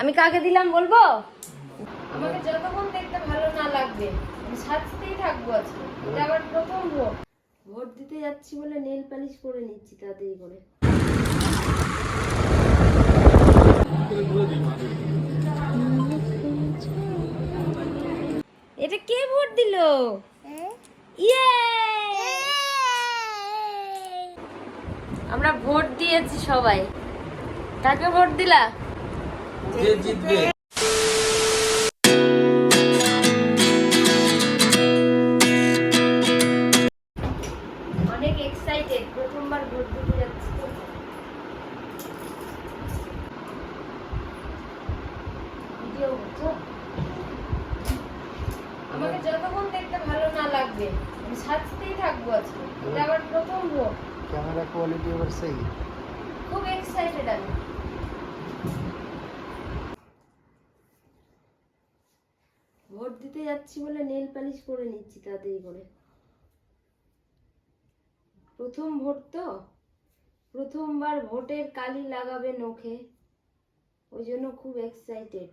আমি কাকে দিলাম বলব? আমাকে যতক্ষণ দেখতে ভালো না লাগবে আমি সাজতেই থাকব আজকে। এটা আবার প্রথম ভোট। ভোট দিতে যাচ্ছি বলে নেল পালিশ করে নিচ্ছি তাড়াতাড়ি করে। এটা কে ভোট দিল? ইয়ে! আমরা ভোট দিয়েছি সবাই। কাকে ভোট দিলা? যে জিতবে। অনেক এক্সাইটেড প্রথমবার ভোট দিতে যাচ্ছি। ভিডিও করছ আমাকে যতক্ষণ দেখতে ভালো না লাগবে আমি সাজতেই থাকব আজকে। এটা আবার প্রথম ভোট। ক্যামেরা কোয়ালিটি ওভার সেই খুব এক্সাইটেড আমি। দিতে যাচ্ছি বলে নেল পালিশ করে নিচ্ছি তাড়াতাড়ি করে। প্রথম ভোট তো? প্রথমবার ভোটের কালি লাগাবে নখে। ওই জন্য খুব excited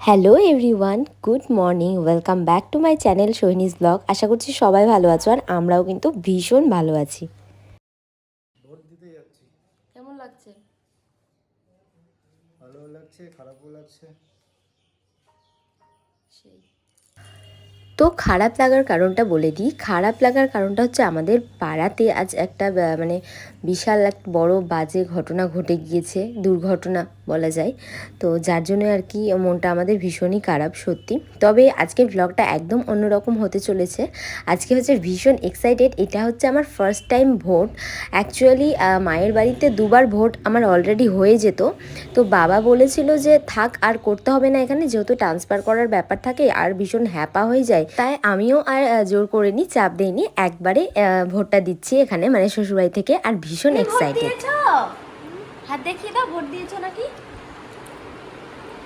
hello everyone good morning welcome back to my channel সৈনিস blog আশা করছি সবাই ভালো আছো আর আমরাও কিন্তু ভীষণ ভালো আছি। ভোট দিতে যাচ্ছি। কেমন লাগছে? ভালো লাগছে খারাপও লাগছে। সেই তো খারাপ লাগার কারণটা বলে দিই। খারাপ লাগার কারণটা হচ্ছে আমাদের পাড়াতে আজ একটা মানে বিশাল এক বড় বাজে ঘটনা ঘটে গিয়েছে, দুর্ঘটনা বলা যায়। তো যার জন্য আর কি মনটা আমাদের ভীষণই খারাপ সত্যি। তবে আজকের ব্লগটা একদম অন্যরকম হতে চলেছে। আজকে হচ্ছে ভীষণ এক্সাইটেড এটা হচ্ছে আমার ফার্স্ট টাইম ভোট অ্যাকচুয়ালি মায়ের বাড়িতে দুবার ভোট আমার অলরেডি হয়ে যেত। তো বাবা বলেছিল যে থাক, আর করতে হবে না এখানে। যেহেতু ট্রান্সফার করার ব্যাপার থাকে, আর ভীষণ হ্যাপা হয়ে যায় তাই আমিও আর জোর করে করিনি চাপ দেইনি। একবারে ভোটটা দিচ্ছি এখানে মানে শ্বশুরবাড়ি থেকে আর ভীষণ এক্সাইটেড হাত দেখিয়ে দাও ভোট দিয়েছ নাকি?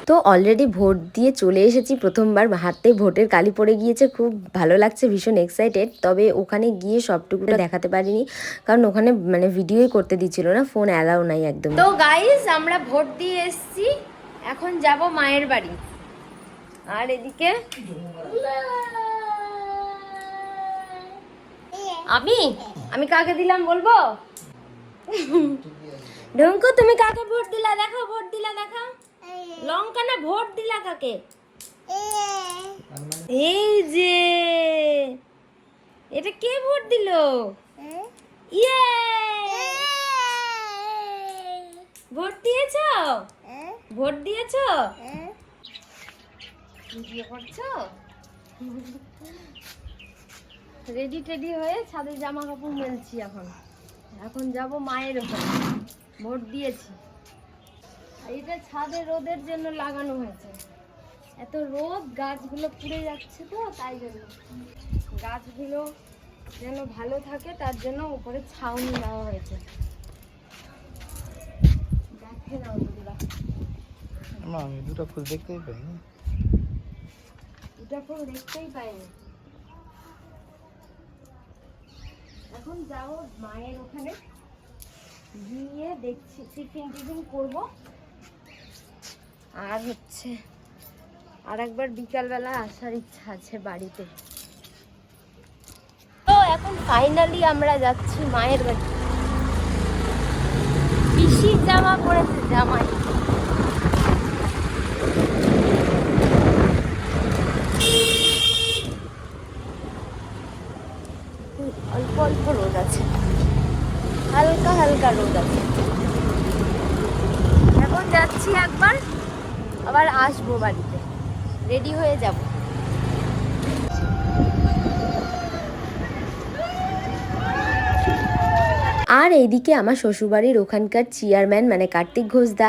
তো অলরেডি ভোট দিয়ে চলে এসেছি প্রথমবার হাতে ভোটের কালি পড়ে গিয়েছে খুব ভালো লাগছে ভীষণ এক্সাইটেড তবে ওখানে গিয়ে সবটুকুটা দেখাতে পারিনি কারণ ওখানে মানে ভিডিওই করতে দিচ্ছিল না ফোন অ্যালাউ নাই একদম তো গাইস আমরা ভোট দিয়ে এসেছি এখন যাব মায়ের বাড়ি। আর এদিকে? আমি? আমি কাকে দিলাম বলব? ঢঙ্কু, তুমি কাকে ভোট দিলা? দেখো ভোট দিলা দেখো লঙ্কা না ভোট দিলা কাকে? এই যে। এটা কে ভোট দিল? ইয়ে! ভোট দিয়েছ? ভোট দিয়েছ? ভিডিও করছ? রেডি টেডি হয়ে ছাদে জামা কাপড় মেলছি এখন। এখন যাব মায়ের ওখানে ভোট দিয়েছি। আর এটা ছাদে রোদের জন্য লাগানো হয়েছে। এত রোদ গাছগুলো পুড়ে যাচ্ছে তো তাই জন্য। গাছগুলো যেন ভালো থাকে তার জন্য উপরে ছাউনি দেওয়া হয়েছে। দেখে নাও দুটো ফুল দেখতেই পাইনি। ফুল দেখতেই পাইনি এখন যাও মায়ের ওখানে গিয়ে দেখছি, টিফিন টিফিন করব। আর হচ্ছে, আর একবার বিকালবেলা আসার ইচ্ছা আছে বাড়িতে। তো এখন ফাইনালি আমরা যাচ্ছি মায়ের বাড়ি। পিসির জামা পড়েছে জামাই অল্প অল্প রোদ আছে হালকা হালকা রোদ আছে। এখন যাচ্ছি একবার আবার আসব বাড়িতে। রেডি হয়ে যাব। আর এইদিকে আমার শ্বশুরবাড়ির ওখানকার চেয়ারম্যান মানে কার্তিক ঘোষদা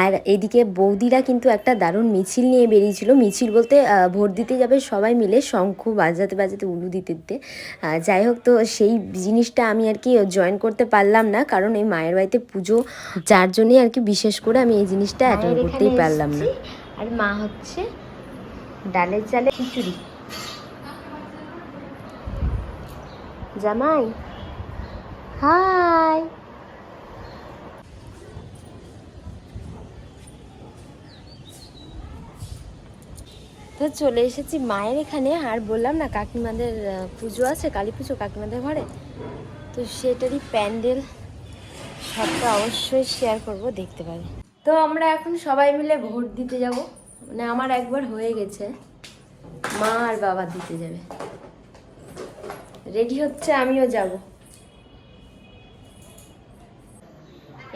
আর এদিকে বৌদিরা কিন্তু একটা দারুণ মিছিল নিয়ে বেরিয়েছিল। মিছিল বলতে ভোট দিতে যাবে সবাই মিলে শঙ্খ বাজাতে বাজাতে উলু দিতে দিতে। যাই হোক তো সেই জিনিসটা আমি আর কি জয়েন করতে পারলাম না কারণ এই মায়ের বাড়িতে পুজো যার জন্যই আর কি বিশেষ করে আমি এই জিনিসটা অ্যাটেন্ড করতেই পারলাম না। আর মা হচ্ছে ডালের চালে খিচুড়ি। জামাই? হাই তো চলে এসেছি মায়ের এখানে, আর বললাম না কাকিমাদের পুজো আছে, কালী পুজো কাকিমাদের ঘরে। তো সেটারই প্যান্ডেল, সবটা অবশ্যই শেয়ার করব, দেখতে পাবে। তো আমরা এখন সবাই মিলে ভোট দিতে যাব। মানে আমার একবার হয়ে গেছে, মা আর বাবা দিতে যাবে। রেডি হচ্ছে, আমিও যাব।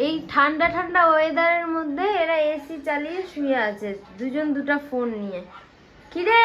এই ঠান্ডা ঠান্ডা ওয়েদারের মধ্যে এরা এসি চালিয়ে শুয়ে আছে। দুজন দুটা ফোন নিয়ে। কিরে?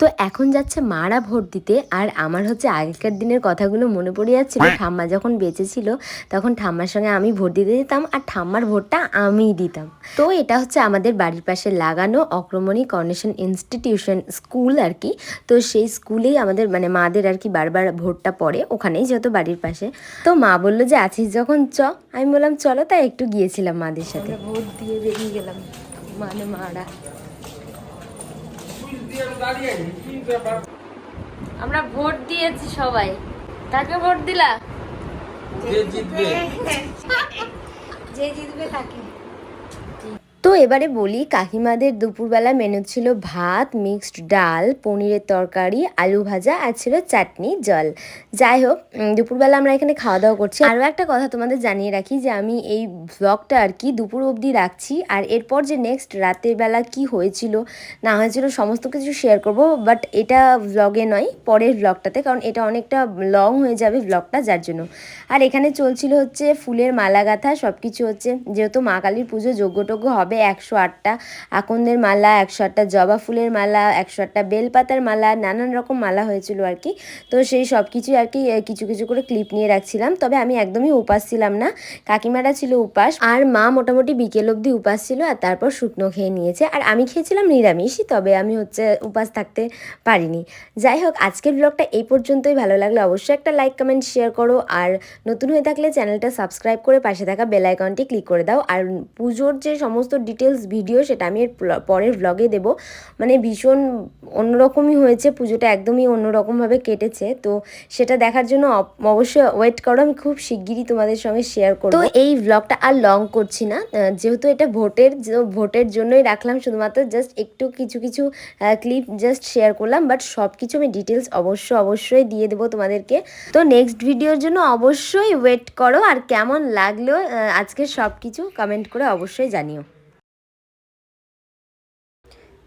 তো এখন যাচ্ছে মারা ভোট দিতে। আর আমার হচ্ছে আগেকার দিনের কথাগুলো মনে পড়ে যাচ্ছিল ঠাম্মা যখন বেঁচে ছিল তখন ঠাম্মার সঙ্গে আমি ভোট দিতে যেতাম আর ঠাম্মার ভোটটা আমিই দিতাম। তো এটা হচ্ছে আমাদের বাড়ির পাশে লাগানো অক্রমণী কর্নেশন ইনস্টিটিউশন স্কুল আর কি। তো সেই স্কুলেই আমাদের মানে মাদের আর কি বারবার ভোটটা পড়ে ওখানেই যেহেতু বাড়ির পাশে। তো মা বলল যে আছিস যখন চ। আমি বললাম চলো। তাই একটু গিয়েছিলাম মাদের সাথে। ভোট দিয়ে বেরিয়ে গেলাম। মানে মারা। আমরা ভোট দিয়েছি সবাই। তাকে ভোট দিলা? যে জিতবে। যে জিতবে তাকে। তো এবারে বলি, কাকিমাদের দুপুরবেলা মেনু ছিল ভাত মিক্সড ডাল, পনিরের তরকারি, আলু ভাজা আর ছিল চাটনি, জল। যাই হোক দুপুরবেলা আমরা এখানে খাওয়া দাওয়া করছি। আরও একটা কথা তোমাদের জানিয়ে রাখি যে আমি এই ব্লগটা আর কি দুপুর অবধি রাখছি আর এরপর যে নেক্সট রাতের বেলা কি হয়েছিল, না হয়েছিল সমস্ত কিছু শেয়ার করব বাট এটা ব্লগে নয়, পরের ব্লগটাতে কারণ এটা অনেকটা লং হয়ে যাবে ব্লগটা যার জন্য। আর এখানে চলছিল হচ্ছে ফুলের মালা গাঁথা সব কিছু হচ্ছে, যেহেতু মা কালীর পুজো যজ্ঞটজ্ঞ হবে একশো আটটা। আকন্দের মালা একশো আটটা, জবা ফুলের মালা একশো আটটা, বেলপাতার মালা, নানান রকম মালা হয়েছিল আর কি। তো সেই সব কিছু আর কি কিছু কিছু করে ক্লিপ নিয়ে রাখছিলাম। তবে আমি একদমই উপাস ছিলাম না। কাকিমারা ছিল উপাস। আর মা মোটামুটি বিকেল অবধি উপাস ছিল আর তারপর শুকনো খেয়ে নিয়েছে। আর আমি খেয়েছিলাম নিরামিষই, তবে আমি হচ্ছে উপাস থাকতে পারিনি। যাই হোক, আজকের ব্লগটা এই পর্যন্তই। ভালো লাগলে অবশ্যই একটা লাইক কমেন্ট শেয়ার করো। আর নতুন হয়ে থাকলে চ্যানেলটা সাবস্ক্রাইব করে পাশে থাকা বেল আইকনটি ক্লিক করে দাও। আর পুজোর যে সমস্ত ডিটেলস ভিডিও সেটা আমি এর পরের ব্লগে দেবো। মানে ভীষণ অন্যরকমই হয়েছে পুজোটা একদমই অন্যরকমভাবে কেটেছে। তো সেটা দেখার জন্য অব- অবশ্যই ওয়েট করো আমি খুব শিগগিরই তোমাদের সঙ্গে শেয়ার করব। তো এই ব্লগটা আর লং করছি না যেহেতু এটা ভোটের ভোটের জন্যই রাখলাম শুধুমাত্র জাস্ট একটু কিছু কিছু ক্লিপ জাস্ট শেয়ার করলাম বাট সব কিছু আমি ডিটেলস অবশ্য অবশ্যই দিয়ে দেবো তোমাদেরকে। তো নেক্সট ভিডিওর জন্য অবশ্যই ওয়েট করো আর কেমন লাগল আহ, আজকের সব কিছু কমেন্ট করে অবশ্যই জানিও।